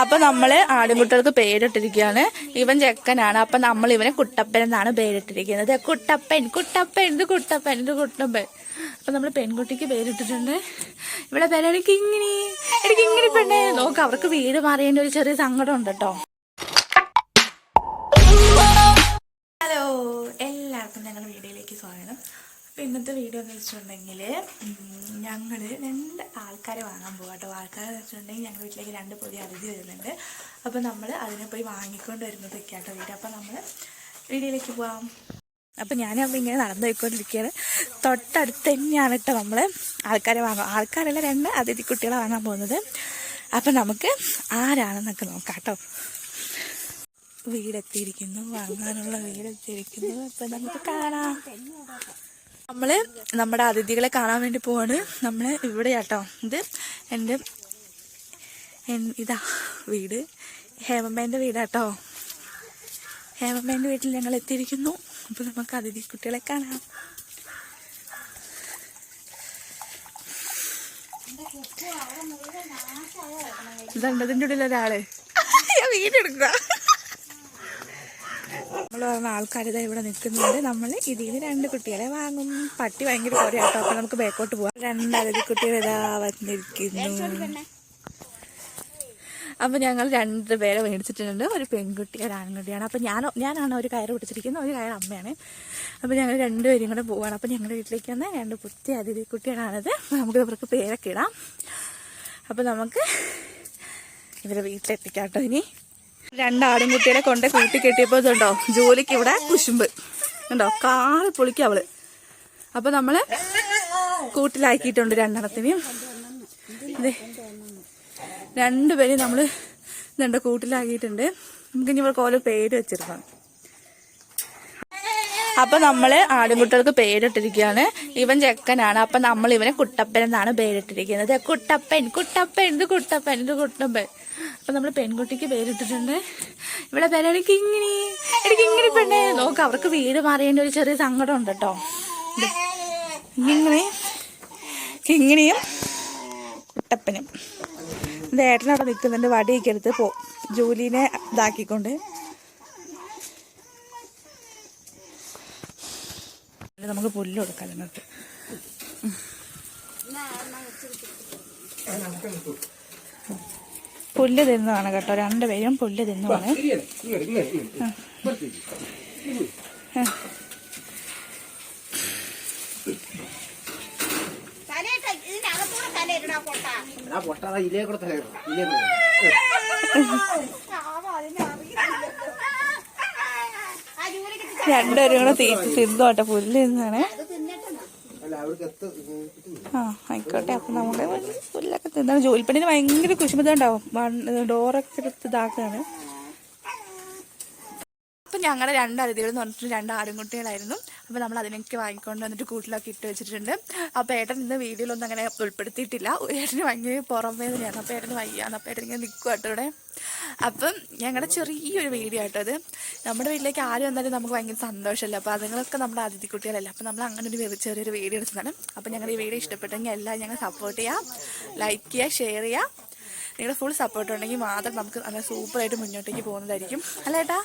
അപ്പൊ നമ്മൾ ആടുംകുട്ടികൾക്ക് പേരിട്ടിരിക്കുകയാണ്. ഇവൻ ചെക്കനാണ്. അപ്പൊ നമ്മൾ ഇവനെ കുട്ടപ്പൻ എന്നാണ് പേരിട്ടിരിക്കുന്നത്. കുട്ടപ്പൻ കുട്ടപ്പൻ ഇത് കുട്ടപ്പൻ ഇത് കുട്ടപ്പൻ. അപ്പൊ നമ്മൾ പെൺകുട്ടിക്ക് പേരിട്ടിട്ടുണ്ട്. ഇവിടെ പേര് എനിക്ക് ഇങ്ങനെ എനിക്ക് ഇങ്ങനെ പെണ്ണേ. നോക്ക് അവർക്ക് വീട് മാറിയതിന്റെ ഒരു ചെറിയ സങ്കടം ഉണ്ട് കേട്ടോ. ഹലോ എല്ലാവർക്കും ഞങ്ങളുടെ വീഡിയോയിലേക്ക് സ്വാഗതം. അപ്പം ഇന്നത്തെ വീഡിയോ എന്ന് വെച്ചിട്ടുണ്ടെങ്കിൽ ഞങ്ങൾ രണ്ട് ആൾക്കാരെ വാങ്ങാൻ പോകാം കേട്ടോ. ആൾക്കാരെന്ന് വെച്ചിട്ടുണ്ടെങ്കിൽ ഞങ്ങളുടെ വീട്ടിലേക്ക് രണ്ട് പുതിയ അതിഥി വരുന്നുണ്ട്. അപ്പോൾ നമ്മൾ അതിനെ പോയി വാങ്ങിക്കൊണ്ട് വരുന്നതൊക്കെ കേട്ടോ വീട്. അപ്പോൾ നമ്മൾ വീഡിയോയിലേക്ക് പോവാം. അപ്പം ഞാനപ്പോൾ ഇങ്ങനെ നടന്നു പോയിക്കൊണ്ടിരിക്കുകയാണ് തൊട്ടടുത്ത് തന്നെയാണ് കേട്ടോ നമ്മൾ ആൾക്കാരെ വാങ്ങാം ആൾക്കാരല്ല രണ്ട് അതിഥി കുട്ടികളെ വാങ്ങാൻ പോകുന്നത്. അപ്പം നമുക്ക് ആരാണെന്നൊക്കെ നോക്കാം കേട്ടോ. വീടെത്തിയിരിക്കുന്നു വാങ്ങാനുള്ള വീടെത്തിയിരിക്കുന്നു. അപ്പം നമുക്ക് കാണാം. നമ്മൾ നമ്മുടെ അതിഥികളെ കാണാൻ വേണ്ടി പോവാണ്. നമ്മൾ ഇവിടെ കേട്ടോ ഇത് എന്റെ ഇതാ വീട്. ഹേമമ്മേന്റെ വീടാട്ടോ. ഹേമമ്മേന്റെ വീട്ടിൽ ഞങ്ങൾ എത്തിയിരിക്കുന്നു. അപ്പൊ നമുക്ക് അതിഥി കുട്ടികളെ കാണാം. ഇതുണ്ട് ഇതിന്റെ ഉള്ളിൽ ഒരാൾ. വീടെടുക്കുക നമ്മൾ പറഞ്ഞ ആൾക്കാർ ഇവിടെ നിൽക്കുന്നുണ്ട്. നമ്മൾ ഇതിൽ നിന്ന് രണ്ട് കുട്ടികളെ വാങ്ങും. പട്ടി ഭയങ്കര കുറയാട്ടോ അപ്പൊ നമുക്ക് ബാക്കോട്ട് പോവാം. രണ്ട് അരതി കുട്ടികൾ ഇതാ വന്നിരിക്കുന്നു. അപ്പൊ ഞങ്ങൾ രണ്ട് പേരെ മേടിച്ചിട്ടുണ്ട്. ഒരു പെൺകുട്ടി ഒരു ആൺകുട്ടിയാണ്. അപ്പൊ ഞാൻ ഞാനാണ് ഒരു കയറ് പിടിച്ചിരിക്കുന്നത്. ഒരു കയറ് അമ്മയാണ്. അപ്പൊ ഞങ്ങൾ രണ്ടുപേരും കൂടെ പോവാണ്. അപ്പൊ ഞങ്ങളുടെ വീട്ടിലേക്ക് വന്ന രണ്ട് പുത്തി അതിഥി കുട്ടികളാണത്. നമുക്ക് ഇവർക്ക് പേരൊക്കെ ഇടാം. അപ്പൊ നമുക്ക് ഇവരെ വീട്ടിലെത്തിക്കാം കേട്ടോ ഇനി. രണ്ടാടും കുട്ടികളെ കൊണ്ട് കൂട്ടി കെട്ടിയപ്പോ ഇതുണ്ടോ? ജോലിക്ക് ഇവിടെ കുശുമ്പ്. ഉണ്ടോ കാറ് പൊളിക്ക അവൾ. അപ്പൊ നമ്മൾ കൂട്ടിലാക്കിയിട്ടുണ്ട് രണ്ടെണ്ണത്തിനെയും. അതെ രണ്ടുപേരെയും നമ്മൾ ഇതുണ്ട് കൂട്ടിലാക്കിയിട്ടുണ്ട്. നമുക്ക് ഇനി ഇവർക്ക് ഓരോ പേര് വെച്ചിരുന്നു. അപ്പൊ നമ്മൾ ആടുംകുട്ടികൾക്ക് പേരിട്ടിരിക്കുകയാണ്. ഇവൻ ചെക്കനാണ്. അപ്പൊ നമ്മൾ ഇവനെ കുട്ടപ്പൻ എന്നാണ് പേരിട്ടിരിക്കുന്നത്. കുട്ടപ്പൻ കുട്ടപ്പൻ ഇത് കുട്ടപ്പൻ ഇത് കുട്ടപ്പൻ. അപ്പൊ നമ്മൾ പെൺകുട്ടിക്ക് പേരിട്ടിട്ടുണ്ട്. ഇവിടെ പേര് എനിക്ക് ഇങ്ങനെ എനിക്ക് ഇങ്ങനെ പെണ്ണേ നോക്ക് അവർക്ക് വീട് മാറിയേണ്ട ഒരു ചെറിയ സങ്കടം ഉണ്ട് കേട്ടോ. ഇങ്ങനെ കിങ്ങിണിയും കുട്ടപ്പനും. ഏട്ടനവിടെ നിൽക്കുന്നുണ്ട്. വടിയൊക്കെ എടുത്ത് പോ ജൂലിനെ ഇതാക്കിക്കൊണ്ട്. ഇത് നമുക്ക് പുല്ല് കൊടുക്കാം നിങ്ങൾക്ക് പുല്ല് തിന്നതാണ് കേട്ടോ. രണ്ടുപേരും പുല്ല് തിന്നതാണ് രണ്ടുപേരും കൂടെ തീറ്റ് തിന്നോട്ടെ പുല്ല് തിന്നാണ് അത് തിന്നിട്ടുണ്ട് അല്ല അവർക്ക് എത്ത ആയിക്കോട്ടെ. അപ്പൊ നമ്മുടെ പുല്ലൊക്കെ തിന്നാണ് ജോലിപ്പണിന് ഭയങ്കര കുശുമതുണ്ടാവും ഡോറൊക്കെ ഇതാക്കുകയാണ് അപ്പൊ ഞങ്ങളുടെ രണ്ട് അതിഥികൾ എന്ന് പറഞ്ഞിട്ട് രണ്ട് ആടുംകുട്ടികളായിരുന്നു അപ്പൊ നമ്മൾ അതിനൊക്കെ വാങ്ങിക്കൊണ്ട് വന്നിട്ട് കൂട്ടിലൊക്കെ ഇട്ട് വെച്ചിട്ടുണ്ട്. അപ്പോൾ ഏട്ടൻ ഇന്ന് വീഡിയോയിലൊന്നും അങ്ങനെ ഉൾപ്പെടുത്തിയിട്ടില്ല. ഏട്ടന് ഭയങ്കര പുറം വേദനയാണ് അപ്പൊ ഏട്ടന് വയ്യാന്ന് അപ്പോൾ ഏട്ടൻ ഇങ്ങനെ നിൽക്കും കേട്ടോ ഇവിടെ. അപ്പം ഞങ്ങളുടെ ചെറിയൊരു വീഡിയോ ആട്ടോ അത് നമ്മുടെ വീട്ടിലേക്ക് ആരും വന്നാലും നമുക്ക് ഭയങ്കര സന്തോഷമല്ലേ? അപ്പോൾ അതുങ്ങളൊക്കെ നമ്മുടെ അതിഥി കുട്ടികളല്ലേ അപ്പോൾ നമ്മൾ അങ്ങനെ ഒരു ചെറിയൊരു വീഡിയോ എടുത്തതാണ്. അപ്പോൾ ഞങ്ങളുടെ ഈ വീഡിയോ ഇഷ്ടപ്പെട്ടെങ്കിൽ എല്ലാം ഞങ്ങൾ സപ്പോർട്ട് ചെയ്യാം. ലൈക്ക് ചെയ്യുക ഷെയർ ചെയ്യുക നിങ്ങളുടെ ഫുൾ സപ്പോർട്ട് ഉണ്ടെങ്കിൽ മാത്രം നമുക്ക് നല്ല സൂപ്പറായിട്ട് മുന്നോട്ടേക്ക് പോകുന്നതായിരിക്കും. അല്ല ഏട്ടാ?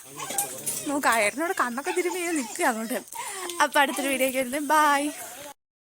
നമുക്ക് ആയിരനോട് കണ്ണൊക്കെ തിരുമ്പി നിൽക്കുക അങ്ങോട്ട്. അപ്പോൾ അടുത്തൊരു വീഡിയോ വരുന്നത്. ബായ്